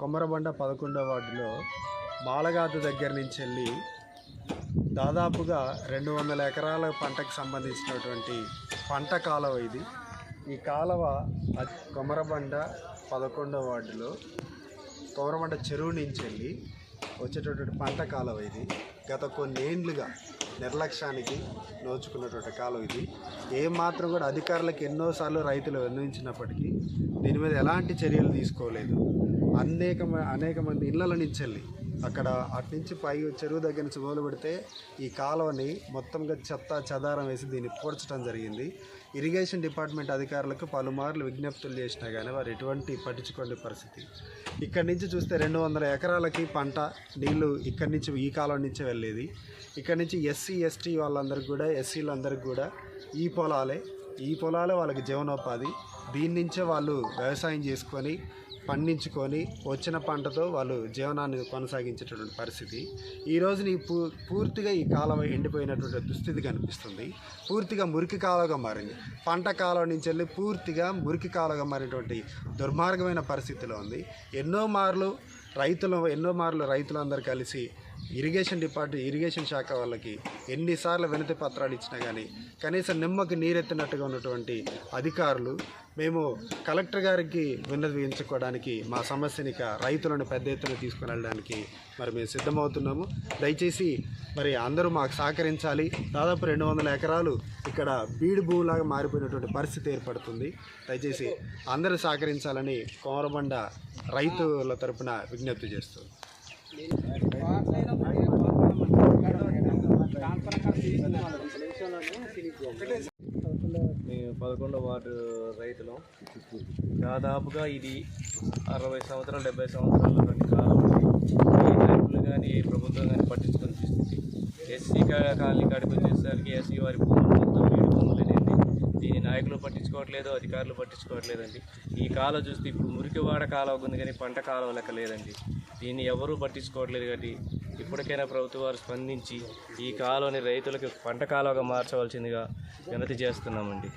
కొమరబండ పదకొండవ వార్డులో బాలగాత దగ్గర నుంచి వెళ్ళి దాదాపుగా రెండు వందల ఎకరాల పంటకు సంబంధించినటువంటి పంట కాలువ ఇది. ఈ కాలువ కొమరబండ పదకొండవ వార్డులో కొమరబండ చెరువు నుంచి వెళ్ళి వచ్చేటటువంటి పంట కాలువ ఇది. గత కొన్నేండ్లుగా నిర్లక్ష్యానికి నోచుకున్నటువంటి కాలం ఇది. ఏమాత్రం కూడా అధికారులకు ఎన్నోసార్లు రైతులు విన్నవించినప్పటికీ దీని మీద ఎలాంటి చర్యలు తీసుకోలేదు. అనేక అనేక మంది ఇళ్ళల నుంచి వెళ్ళి అక్కడ అటు నుంచి పై చెరువు దగ్గర నుంచి మొదలు పెడితే ఈ కాలువని మొత్తంగా చెత్త చెదారం వేసి దీన్ని పూడ్చడం జరిగింది. ఇరిగేషన్ డిపార్ట్మెంట్ అధికారులకు పలుమార్లు విజ్ఞప్తులు చేసినా కానీ వారు ఎటువంటి పట్టించుకోండి పరిస్థితి. ఇక్కడి నుంచి చూస్తే రెండు వందల ఎకరాలకి పంట నీళ్ళు ఇక్కడి నుంచి ఈ కాలం నుంచే వెళ్ళేది. ఇక్కడి నుంచి ఎస్సీ ఎస్టీ వాళ్ళందరికీ కూడా ఎస్సీలందరికీ కూడా ఈ పొలాలే. ఈ పొలాలే వాళ్ళకి జీవనోపాధి. దీని నుంచే వాళ్ళు వ్యవసాయం చేసుకొని పండించుకొని వచ్చిన పంటతో వాళ్ళు జీవనాన్ని కొనసాగించేటటువంటి పరిస్థితి. ఈ రోజున ఈ పూ పూర్తిగా ఈ కాలం ఎండిపోయినటువంటి దుస్థితి కనిపిస్తుంది. పూర్తిగా మురికి కాలువగా మారింది. పంట కాలువ నుంచి వెళ్ళి పూర్తిగా మురికి కాలువగా మారినటువంటి దుర్మార్గమైన పరిస్థితిలో ఉంది. ఎన్నో మార్లు రైతులు ఎన్నో మార్లు రైతులందరూ కలిసి ఇరిగేషన్ డిపార్ట్మెంట్ ఇరిగేషన్ శాఖ వాళ్ళకి ఎన్నిసార్లు వినతి పత్రాలు ఇచ్చినా కానీ కనీసం నిమ్మకి నీరెత్తినట్టుగా ఉన్నటువంటి అధికారులు మేము కలెక్టర్ గారికి విన్నవించుకోవడానికి మా సమస్యని ఇక రైతులను పెద్ద ఎత్తున తీసుకుని వెళ్ళడానికి మరి మేము సిద్ధమవుతున్నాము. దయచేసి మరి అందరూ మాకు సహకరించాలి. దాదాపు రెండు వందల ఎకరాలు ఇక్కడ బీడు భూమిలాగా మారిపోయినటువంటి పరిస్థితి ఏర్పడుతుంది. దయచేసి అందరూ సహకరించాలని కోమరబండ రైతుల తరపున విజ్ఞప్తి చేస్తుంది మేము పదకొండవ వార్డు రైతులు. దాదాపుగా ఇది అరవై సంవత్సరాలు డెబ్బై సంవత్సరాల నుండి కాలం ఏ కానీ ఏ ప్రభుత్వం కానీ పట్టించుకొని చూస్తుంది ఎస్సీ కాలనీ కాడికి వచ్చేసరికి ఎస్సీ వారి భూములు మొత్తం వీడి భూములు నాయకులు పట్టించుకోవట్లేదు అధికారులు పట్టించుకోవట్లేదండి. ఈ కాలం చూస్తే ఇప్పుడు మురికివాడ కాలం ఉంది కానీ పంట కాలం లెక్క లేదండి. దీన్ని ఎవరూ పట్టించుకోవట్లేదు కాబట్టి ఇప్పటికైనా ప్రభుత్వ వారు స్పందించి ఈ కాలువని రైతులకు పంట కాలువగా మార్చవలసిందిగా వినతి చేస్తున్నామండి.